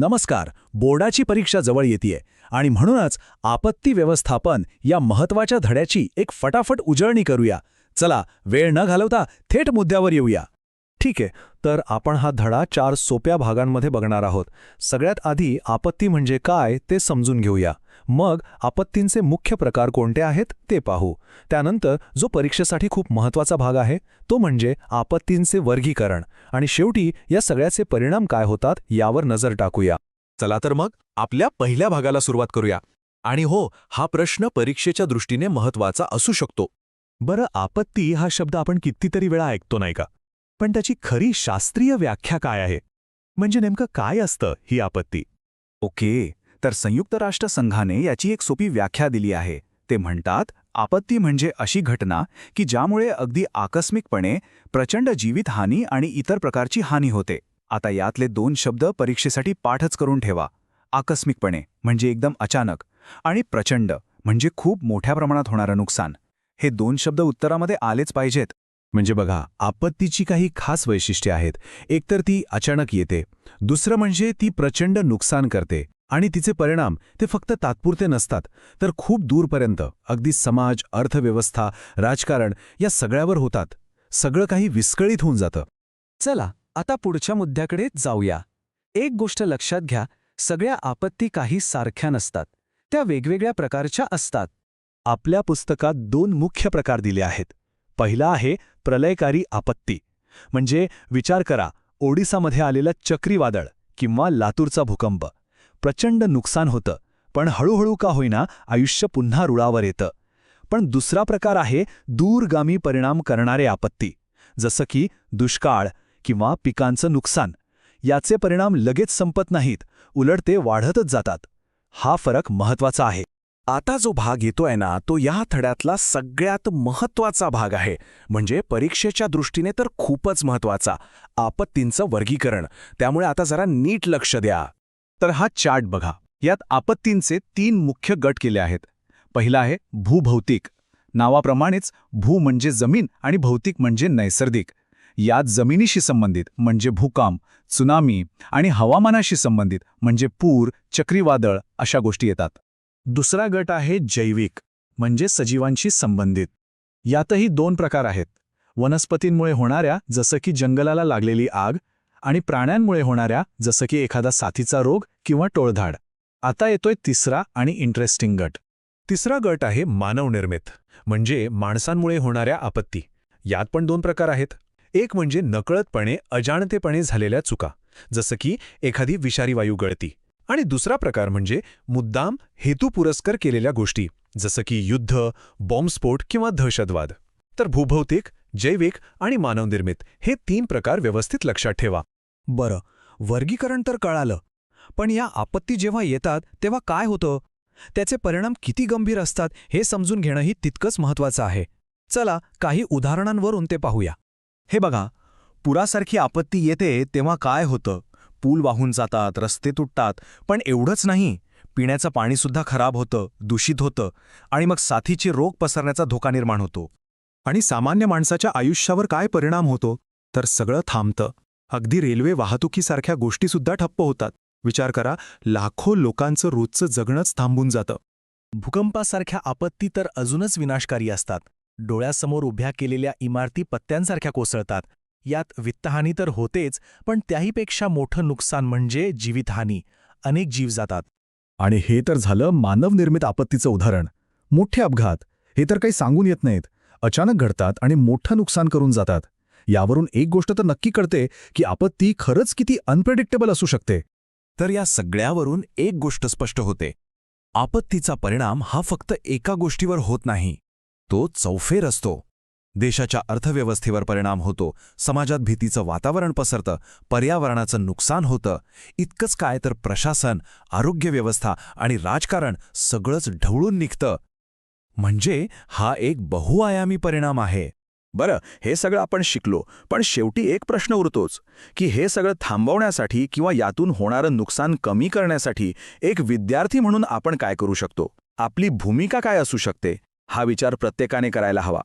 नमस्कार बोर्डाची परीक्षा जवळ येते आणि म्हणूनच आपत्ती व्यवस्थापन या महत्त्वाच्या धड्याची एक फटाफट उजळणी करूया. चला वेळ न घालवता थेट मुद्द्यावर येऊया. ठीक आहे तर आपण हा धडा चार सोप्या भागांमध्ये बघणार आहोत. सगळ्यात आधी आपत्ती म्हणजे काय ते समजून घेऊया. मग आपत्तींचे मुख्य प्रकार कोणते आहेत ते पाहू. त्यानंतर जो परीक्षेसाठी खूप महत्त्वाचा भाग आहे तो म्हणजे आपत्तींचे वर्गीकरण. आणि शेवटी या सगळ्याचे परिणाम काय होतात यावर नजर टाकूया. चला तर मग आपल्या पहिल्या भागाला सुरुवात करूया. आणि हो हा प्रश्न परीक्षेच्या दृष्टीने महत्त्वाचा असू शकतो. बरं आपत्ती हा शब्द आपण कितीतरी वेळा ऐकतो नाही का? पण त्याची खरी शास्त्रीय व्याख्या काय आहे? म्हणजे नेमकं काय असतं ही आपत्ती? ओके तर संयुक्त राष्ट्र संघाने याची एक सोपी व्याख्या दिली आहे. ते म्हणतात आपत्ती म्हणजे अशी घटना की ज्यामुळे अगदी आकस्मिकपणे प्रचंड जीवितहानी आणि इतर प्रकारची हानी होते. आता यातले दोन शब्द परीक्षेसाठी पाठच करून ठेवा. आकस्मिकपणे म्हणजे एकदम अचानक आणि प्रचंड म्हणजे खूप मोठ्या प्रमाणात होणारं नुकसान. हे दोन शब्द उत्तरामध्ये आलेच पाहिजेत. म्हणजे बघा आपत्तीची काही खास वैशिष्ट्ये आहेत. एकतर ती अचानक येते. दुसरं म्हणजे ती प्रचंड नुकसान करते. आणि तिचे परिणाम ते फक्त तात्पुरते नसतात. तर खूप दूरपर्यंत अगदी समाज अर्थव्यवस्था राजकारण या सगळ्यावर होतात. सगळं काही विस्कळीत होऊन जातं. चला आता पुढच्या मुद्द्याकडे जाऊया. एक गोष्ट लक्षात घ्या सगळ्या आपत्ती काही सारख्या नसतात. त्या वेगवेगळ्या प्रकारच्या असतात. आपल्या पुस्तकात दोन मुख्य प्रकार दिले आहेत. पहिला आहे प्रलयकारी आपत्ती. म्हणजे विचार करा ओडिसामध्ये आलेलं चक्रीवादळ किंवा लातूरचा भूकंप. प्रचंड नुकसान होतं पण हळूहळू का होईना आयुष्य पुन्हा रुळावर येतं. पण दुसरा प्रकार आहे दूरगामी परिणाम करणारे आपत्ती. जसं की दुष्काळ किंवा पिकांचं नुकसान. याचे परिणाम लगेच संपत नाहीत उलट ते वाढतच जातात. हा फरक महत्त्वाचा आहे. आता जो भाग येतोय ना तो या थड्यातला सगळ्यात महत्त्वाचा भाग आहे. म्हणजे परीक्षेच्या दृष्टीने तर खूपच महत्त्वाचा आपत्तींचं वर्गीकरण. त्यामुळे आता जरा नीट लक्ष द्या. तर हा चार्ट बघा. यात आपत्तींचे तीन मुख्य गट केले आहेत. पहिला आहे भूभौतिक. नावाप्रमाणेच भू म्हणजे जमीन आणि भौतिक म्हणजे नैसर्गिक. यात जमिनीशी संबंधित म्हणजे भूकांप त्सुनामी आणि हवामानाशी संबंधित म्हणजे पूर चक्रीवादळ अशा गोष्टी येतात. दुसरा गट आहे जैविक म्हणजे सजीवांशी संबंधित. यातही दोन प्रकार आहेत. वनस्पतींमुळे होणाऱ्या जसं की जंगलाला लागलेली आग आणि प्राण्यांमुळे होणाऱ्या जसं की एखादा साथीचा रोग किंवा टोळधाड. आता येतोय तिसरा आणि इंटरेस्टिंग गट. तिसरा गट आहे मानवनिर्मित म्हणजे माणसांमुळे होणाऱ्या आपत्ती. यात पण दोन प्रकार आहेत. एक म्हणजे नकळतपणे अजाणतेपणे झालेल्या चुका जसं की एखादी विषारी वायू गळती. आणि दुसरा प्रकार म्हणजे मुद्दाम हेतुपुरस्कर केलेल्या गोष्टी जसं की युद्ध बॉम्बस्फोट किंवा दहशतवाद. तर भूभौतिक जैविक आणि मानवनिर्मित हे तीन प्रकार व्यवस्थित लक्षात ठेवा. बरं वर्गीकरण तर कळालं. पण या आपत्ती जेव्हा येतात तेव्हा काय होतं? त्याचे परिणाम किती गंभीर असतात हे समजून घेणंही तितकंच महत्वाचं आहे. चला काही उदाहरणांवरून ते पाहूया. हे बघा पुरासारखी आपत्ती येते तेव्हा काय होतं? पूल वाहून जातात रस्ते तुटतात पण एवढंच नाही. पिण्याचं पाणीसुद्धा खराब होतं दूषित होतं आणि मग साथीचे रोग पसरण्याचा धोका निर्माण होतो. आणि सामान्य माणसाच्या आयुष्यावर काय परिणाम होतो? तर सगळं थांबतं. अगदी रेल्वे वाहतुकीसारख्या गोष्टीसुद्धा ठप्प होतात. विचार करा लाखो लोकांचं रोजचं जगणंच थांबून जातं. भूकंपासारख्या आपत्ती तर अजूनच विनाशकारी असतात. डोळ्यासमोर उभ्या केलेल्या इमारती पत्त्यांसारख्या कोसळतात. यात वित्तहानी तर होतेच पण त्याहीपेक्षा मोठं नुकसान म्हणजे जीवितहानी. अनेक जीव जातात. आणि हे तर झालं मानवनिर्मित आपत्तीचं उदाहरण. मोठे अपघात. हे तर काही सांगून येत नाहीत. अचानक घडतात आणि मोठं नुकसान करून जातात. यावरून एक गोष्ट तर नक्की कळते की आपत्ती खरंच किती अनप्रेडिक्टेबल असू शकते. तर या सगळ्यावरून एक गोष्ट स्पष्ट होते. आपत्तीचा परिणाम हा फक्त एका गोष्टीवर होत नाही. तो चौफेर असतो. देशाच्या अर्थव्यवस्थेवर परिणाम होतो समाजात भीतीचं वातावरण पसरतं पर्यावरणाचं नुकसान होतं इतकंच काय तर प्रशासन आरोग्यव्यवस्था आणि राजकारण सगळंच ढवळून निघतं. म्हणजे हा एक बहुआयामी परिणाम आहे. बरं हे सगळं आपण शिकलो पण शेवटी एक प्रश्न उरतोच की हे सगळं थांबवण्यासाठी किंवा यातून होणारं नुकसान कमी करण्यासाठी एक विद्यार्थी म्हणून आपण काय करू शकतो? आपली भूमिका काय असू शकते? हा विचार प्रत्येकाने करायला हवा.